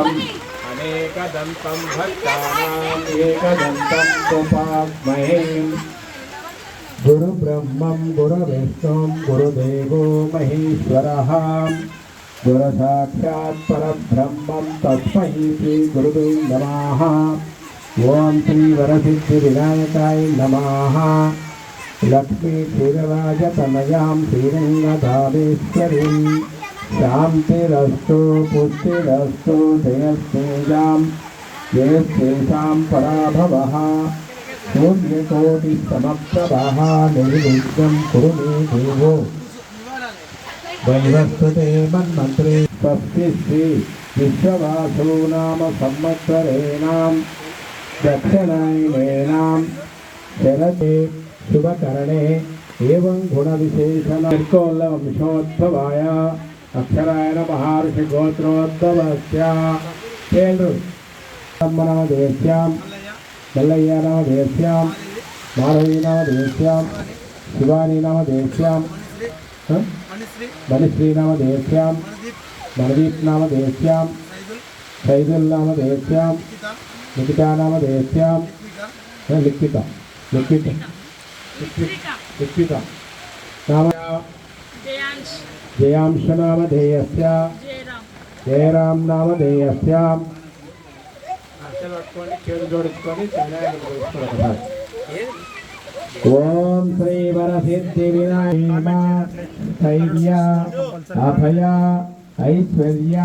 अनेकदन्तं भक्तानाम् एकदन्तं गोपामहे। गुरुब्रह्मं गुरुविष्णुं गुरुदेवो महेश्वरः। गुरुसाक्षात् परब्रह्मं तस्मै श्रीगुरुवे नमः। ॐ श्रीवरसिद्धिविनायकाय नमः। लक्ष्मीक्षीरराजतनयां श्रीरङ्गधामेश्वरीम् నమః లక్ష్మీ క్షీరరాజతనయాం శాంతిరస్తు పుష్టిరస్తు జయస్తేజాం జయస్తేషాం పరాభవः సూర్యకోటిసమప్రభः నిర్విఘ్నం కురు మే దేవో వైవస్వతే మన్మంత్రే స్వస్తి శ్రీ విశ్వవాసో నామ సంవత్సరేణాం దక్షిణాయనేనాం శరతే శుభకరణే ఏం గుణవిశేషణ ಅಕ್ಷರಾಯಣ ಮಹರ್ಷಿ ಗೋತ್ರೋದ್ಭವಸ್ಯ ಹೇಳ್ರು ತಮ್ಮನವ ದೇಶ್ಯಾಂ ಮಲ್ಲಯ್ಯ ನವ ದೇಶ್ಯಾಂ ಮಾಧವಿ ನವ ದೇಶ್ಯಾಂ ಶಿವಾನಿ ನವ ದೇಶ್ಯಾಂ ಮಣಿಶ್ರೀ ನವ ದೇಶ್ಯಾಂ ಮನದೀಪ್ ನಾಮ ದೇಶ್ಯಾಂ ಸೈದುಲ್ ನಾಮ ದೇಶ್ಯಾಂ निकिता नाम देश्याम लिखिता लिखिता लिखिता नाम जयांश జయాంశ నామ ధేయస్య జయరామ్ జయరాం నామ ధేయస్య అక్షలు పట్టుకొని చేతులు జోడించుకొని వినాయకుడు కొలుచుకోవాలి ఒకసారి. ఓం శ్రీ వరసిద్ధి వినాయక ధైర్య అభయ ఐశ్వర్య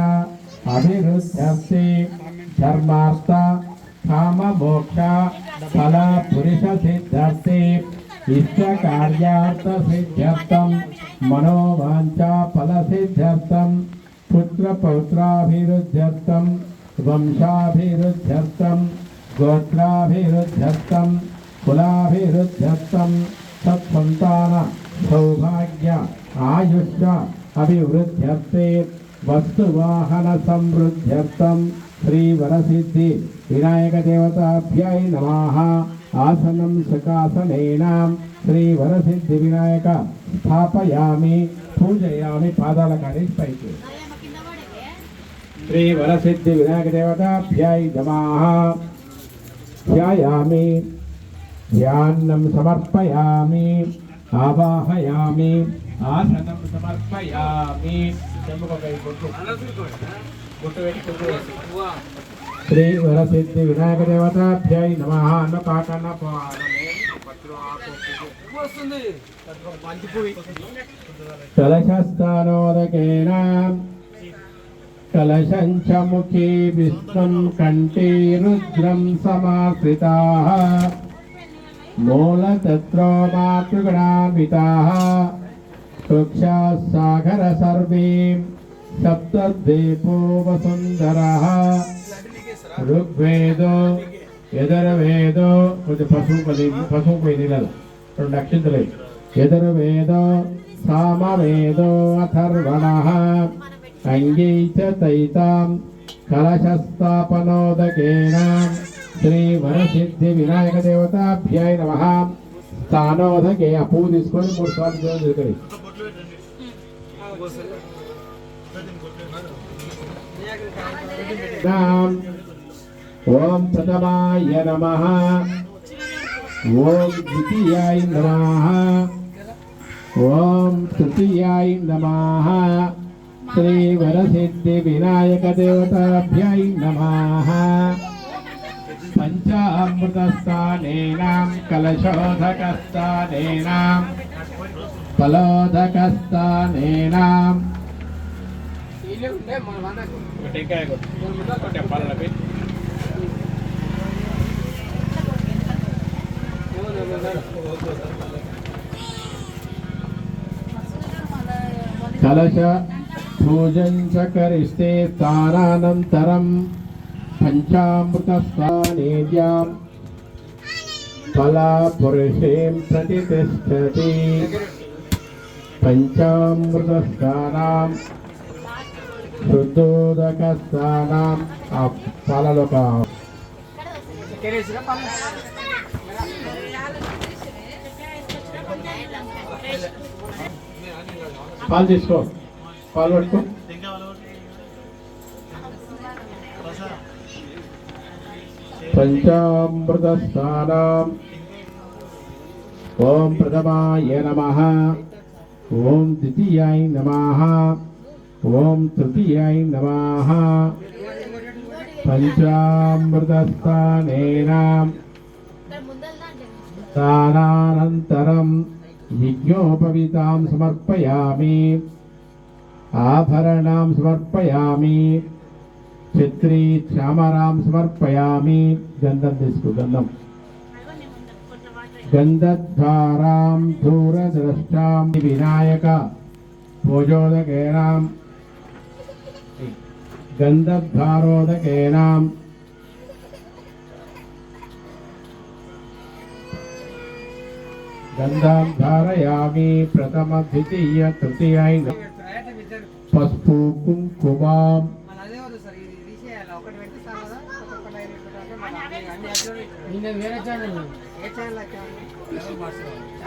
అభివృద్ధి ధర్మార్థ కామ మోక్ష ఫల పురుష సిద్ధార్థి ఇష్ట కార్యార్థ సిద్ధ్యర్థం మనోవాంఛ ఫల సిద్ధ్యర్థం పుత్ర పౌత్రాభివృద్ధ్యర్థం వంశాభివృద్ధ్యర్థం గోత్రాభివృద్ధ్యర్థం కులాభివృద్ధ్యర్థం సత్సంతాన సౌభాగ్య ఆయుష్య ఆసనం సుఖాసనేన శ్రీ వరసిద్ధి వినాయక స్థాపయామి పూజయామి పాదాల కాడి పైకి శ్రీ వరసిద్ధి వినాయక దేవతాభ్యై నమః ధ్యాయామి ధ్యానం సమర్పయామి ఆవాహయామి ఆసనం సమర్పయామి పెట్టి గుట్టు వేసి. శ్రీ వరసిద్ధి వినాయక దేవతాభ్యై నమ అన్న కాకన్న పాదమే పత్రు ఆకు కలశస్థానోదకేన కలశంచ ముఖీ విష్ణుం కంఠే రుద్రం సమాశ్రితాః మూలతత్రో మాతృగణాన్వితాः వృక్షాः సాగర సర్వే సప్తద్వీపో వసుందరः ఋగ్వేదో యజుర్వేదో కొంచెం పశువు పది పశువు పోయి నీళ్ళలో. రెండు అక్షింతలు యజుర్వేదో సామవేదో అథర్వణ అంగీ చ తైతాం కలశస్థాపనోదకేన శ్రీ వరసిద్ధి వినాయక దేవతాభ్యాయ నమ. స్థానోదకే ఆ పువ్వు తీసుకొని మూడు సార్లు దేవుని నామ్ ఓం ప్రథమాయ నమ. ఓం ద్వితీయాయ నమ. ఓం తృతీయాయ నమ. శ్రీ వరసిద్ధి వినాయక దేవతాభ్యాయ నమ పంచామృతస్థానేనాం కలశోధకస్థానేనాం ఫలోదకస్థానేనాం టెంకాయ కొట్టు. పళ్ళ పెట్టి. కలశ పూజం చ కరిస్తే స్థానానంతరం పంచామృత స్థానేద్యాం ఫలా ప్రతిష్టతి. పంచామృత స్థానం శుద్ధోదక స్థానం ఆ పాలలో పాలు తీసుకో. పాలు పట్టుకో. పంచామృత పంచామృతస్థానం. ఓం ప్రథమాయ నమ. ఓం ద్వితీయాయ నమ. ఓం తృతీయాయ నమ. పంచామృతస్థానేన. స్థానానంతరం. యజ్ఞోపవితాం సమర్పయామి ఆభరణాం సమర్పయామి ఛత్రీ శ్యామరాం సమర్పయామి గంధం తీసుకు గంధం గంధద్వారాం దూరద్రష్టాం వినాయక భోజోదకేనాం గంధద్వారోదకేనాం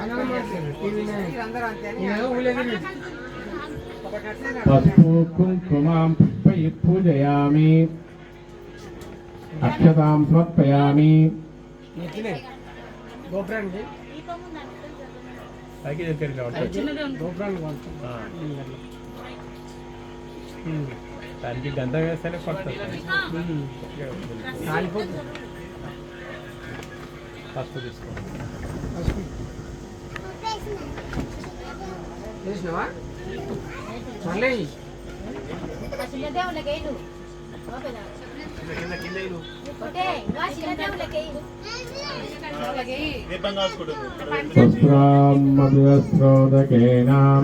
అందరూ అంతే అని నేను ఊళ్ళో ఒకటి నడిస్తే పసుపు కుంకుమాం పుష్పై పూజయామి అక్షతాం సమర్పయామి. గోపురానికి. పైకి దగ్గర చిన్నదే ఉంది. గోపురానికి పంపుతాం దానికి గంధం వేస్తేనే పడుతుంది. పసుపు తీసుకో పసుపు. చేసినావా మళ్ళీ. వస్త్రామృతస్రోదకేనాం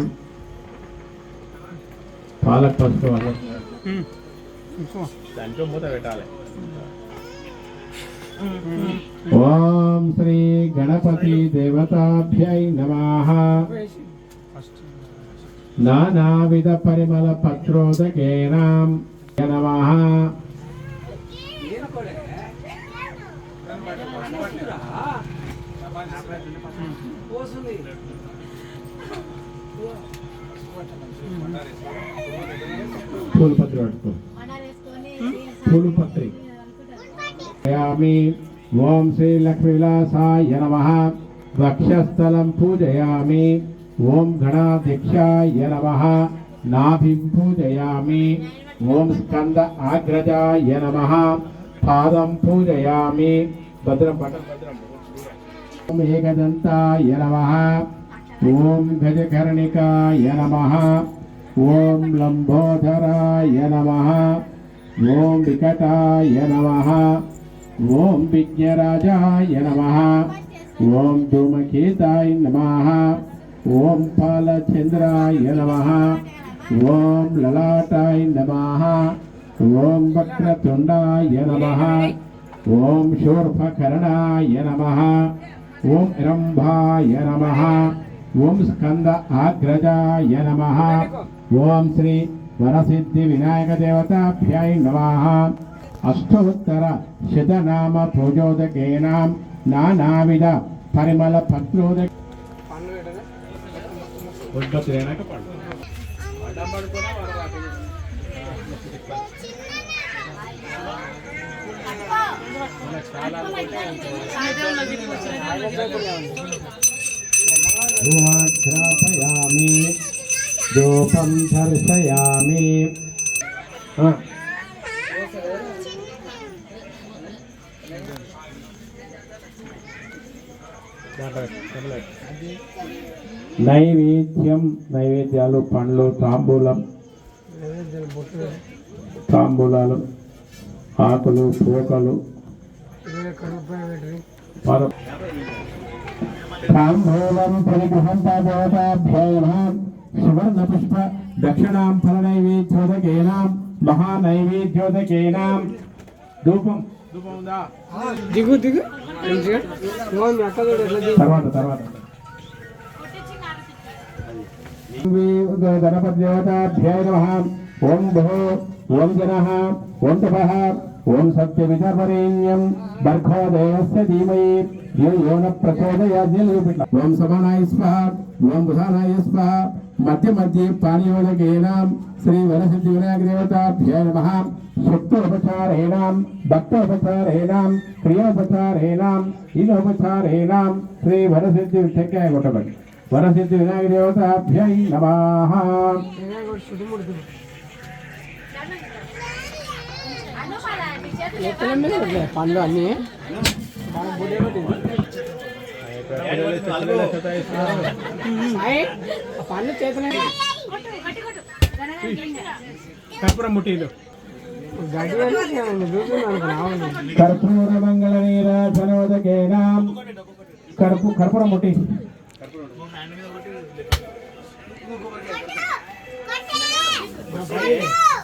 పాలక్ పసుపు దాంట్లో మూత పెట్టాలి ఓం శ్రీ గణపతి దేవతాభ్యై నమః. నానావిధ పరిమళ పత్రోదకేనాం నమః. పోస్తుంది పూలు పత్రి పట్టుకో పూలు పత్రి పూజయామి ఓం శ్రీ లక్ష్మీవిలాసాయ నమ వక్షస్థలం పూజయామి ఓం గణాధ్యక్షాయ నమ. నాభిం పూజయామి. ఓం స్కంద ఆగ్రజాయ నమ. పాదం పూజయామి. భద్రం భద్రం. భద్రం ఓం ఏకదంతాయ నమ ఓం గజకర్ణికాయ నమ. ఓం లంబోదరాయ నమ. ఓం వికటాయ నమ. ఓం విజ్ఞరాజాయ నమ. ఓం ధూమకేతాయ నమ. ఓం పాలచంద్రాయ నమ. ఓం లలాటాయ నమ. ఓం వక్రతుండాయ నమ. ఓం శూర్పకర్ణాయ నమ. ఓం రంభాయ నమ. ఓం స్కంద ఆగ్రజాయ నమ. ఓం శ్రీ వరసిద్ధి వినాయక దేవతాభ్యాయ నమ. అష్టోత్తర శతనామ పూజోదకేనాం నానావిధ పరిమళ పత్రోదక ఉద్భతులైనాక పండు. ధూపం దర్శయామి. నైవేద్యం నైవేద్యాలు పండ్లు తాంబూలం. తాంబూలాలు ఆకులు పూకలు. ఇరవై ఒక్క రూపాయలు పెట్టి పర తాంబూలం పరిగృహంతా దేవతాభ్యయనం సువర్ణ పుష్ప దక్షిణాం ఫల నైవేద్యోదకేనాం మహానైవేద్యోదకేనాం ధూపం దిగు? దిగు తర్వాత తర్వాత. గణపతి దేవతాభ్యాయ నమ. ఓం భో ఓం జనః. ఓం తపః. ఓం సత్యవితర్వరేణ్యం బర్ఖో దేవస్య ధీమహి. యో యో న ప్రచోదయాత్ చూపిట్ల ఓం సమానాయ స్వహ ఓం బుధానాయ స్వహ మధ్య మధ్య పానీయోదకేన శ్రీ వరసిద్ధి వినాయక దేవతాభ్యై నమః. శక్తోపచారేణ భక్తోపచారేణ క్రియోపచారేణ ఇనోపచారేణ శ్రీ వరసిద్ధి టెక్కాయ కొట్టబడి వరసిద్ధి వినాయక దేవతాభ్యై నమః పండ్లు అన్నీ పండ్లు చేతనే ముట్టిలు కర్పూర మంగళ నీరాజనోదకేన కర్పూ కర్పూర ముట్టి